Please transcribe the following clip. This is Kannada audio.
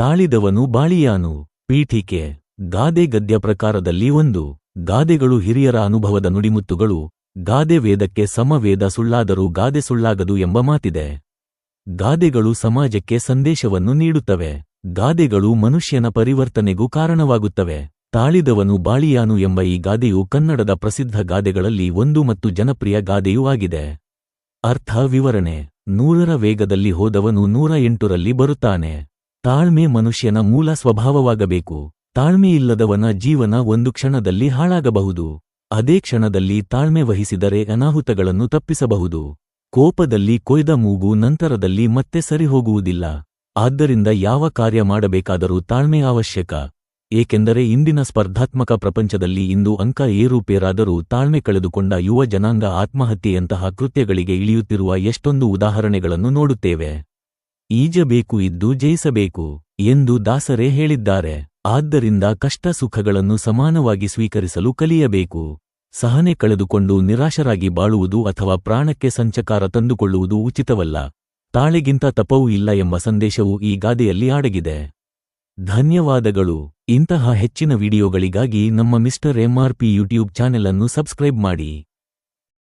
ತಾಳಿದವನು ಬಾಳಿಯಾನು. ಪೀಠಿಕೆ, ಗಾದೆ ಗದ್ಯ ಪ್ರಕಾರದಲ್ಲಿ ಒಂದು. ಗಾದೆಗಳು ಹಿರಿಯರ ಅನುಭವದ ನುಡಿಮುತ್ತುಗಳು. ಗಾದೆ ವೇದಕ್ಕೆ ಸಮವೇದ ಸುಳ್ಳಾದರೂ ಗಾದೆ ಸುಳ್ಳಾಗದು ಎಂಬ ಮಾತಿದೆ. ಗಾದೆಗಳು ಸಮಾಜಕ್ಕೆ ಸಂದೇಶವನ್ನು ನೀಡುತ್ತವೆ. ಗಾದೆಗಳು ಮನುಷ್ಯನ ಪರಿವರ್ತನೆಗೂ ಕಾರಣವಾಗುತ್ತವೆ. ತಾಳಿದವನು ಬಾಳಿಯಾನು ಎಂಬ ಈ ಗಾದೆಯು ಕನ್ನಡದ ಪ್ರಸಿದ್ಧ ಗಾದೆಗಳಲ್ಲಿ ಒಂದು ಮತ್ತು ಜನಪ್ರಿಯ ಗಾದೆಯೂ ಆಗಿದೆ. ಅರ್ಥ ವಿವರಣೆ, ನೂರರ ವೇಗದಲ್ಲಿ ಹೋದವನು ನೂರ ಎಂಟುರಲ್ಲಿ ಬರುತ್ತಾನೆ. ತಾಳ್ಮೆ ಮನುಷ್ಯನ ಮೂಲ ಸ್ವಭಾವವಾಗಬೇಕು. ತಾಳ್ಮೆಯಿಲ್ಲದವನ ಜೀವನ ಒಂದು ಕ್ಷಣದಲ್ಲಿ ಹಾಳಾಗಬಹುದು. ಅದೇ ಕ್ಷಣದಲ್ಲಿ ತಾಳ್ಮೆ ವಹಿಸಿದರೆ ಅನಾಹುತಗಳನ್ನು ತಪ್ಪಿಸಬಹುದು. ಕೋಪದಲ್ಲಿ ಕೊಯ್ದ ಮೂಗು ನಂತರದಲ್ಲಿ ಮತ್ತೆ ಸರಿಹೋಗುವುದಿಲ್ಲ. ಆದ್ದರಿಂದ ಯಾವ ಕಾರ್ಯ ಮಾಡಬೇಕಾದರೂ ತಾಳ್ಮೆ ಅವಶ್ಯಕ. ಏಕೆಂದರೆ ಇಂದಿನ ಸ್ಪರ್ಧಾತ್ಮಕ ಪ್ರಪಂಚದಲ್ಲಿ ಇಂದು ಅಂಕ ಏರುಪೇರಾದರೂ ತಾಳ್ಮೆ ಕಳೆದುಕೊಂಡ ಯುವ ಜನಾಂಗ ಆತ್ಮಹತ್ಯೆಯಂತಹ ಕೃತ್ಯಗಳಿಗೆ ಇಳಿಯುತ್ತಿರುವ ಎಷ್ಟೊಂದು ಉದಾಹರಣೆಗಳನ್ನು ನೋಡುತ್ತೇವೆ. ಈಜಬೇಕು ಇದ್ದು ಜಯಿಸಬೇಕು ಎಂದು ದಾಸರೇ ಹೇಳಿದ್ದಾರೆ. ಆದ್ದರಿಂದ ಕಷ್ಟ ಸುಖಗಳನ್ನು ಸಮಾನವಾಗಿ ಸ್ವೀಕರಿಸಲು ಕಲಿಯಬೇಕು. ಸಹನೆ ಕಳೆದುಕೊಂಡು ನಿರಾಶರಾಗಿ ಬಾಳುವುದು ಅಥವಾ ಪ್ರಾಣಕ್ಕೆ ಸಂಚಕಾರ ತಂದುಕೊಳ್ಳುವುದು ಉಚಿತವಲ್ಲ. ತಾಳೆಗಿಂತ ತಪವೂ ಇಲ್ಲ ಎಂಬ ಸಂದೇಶವು ಈ ಗಾದೆಯಲ್ಲಿ ಅಡಗಿದೆ. ಧನ್ಯವಾದಗಳು. ಇಂತಹ ಹೆಚ್ಚಿನ ವಿಡಿಯೋಗಳಿಗಾಗಿ ನಮ್ಮ ಮಿಸ್ಟರ್ ಎಂಆರ್ಪಿ ಯೂಟ್ಯೂಬ್ ಚಾನೆಲ್ ಅನ್ನು ಸಬ್ಸ್ಕ್ರೈಬ್ ಮಾಡಿ.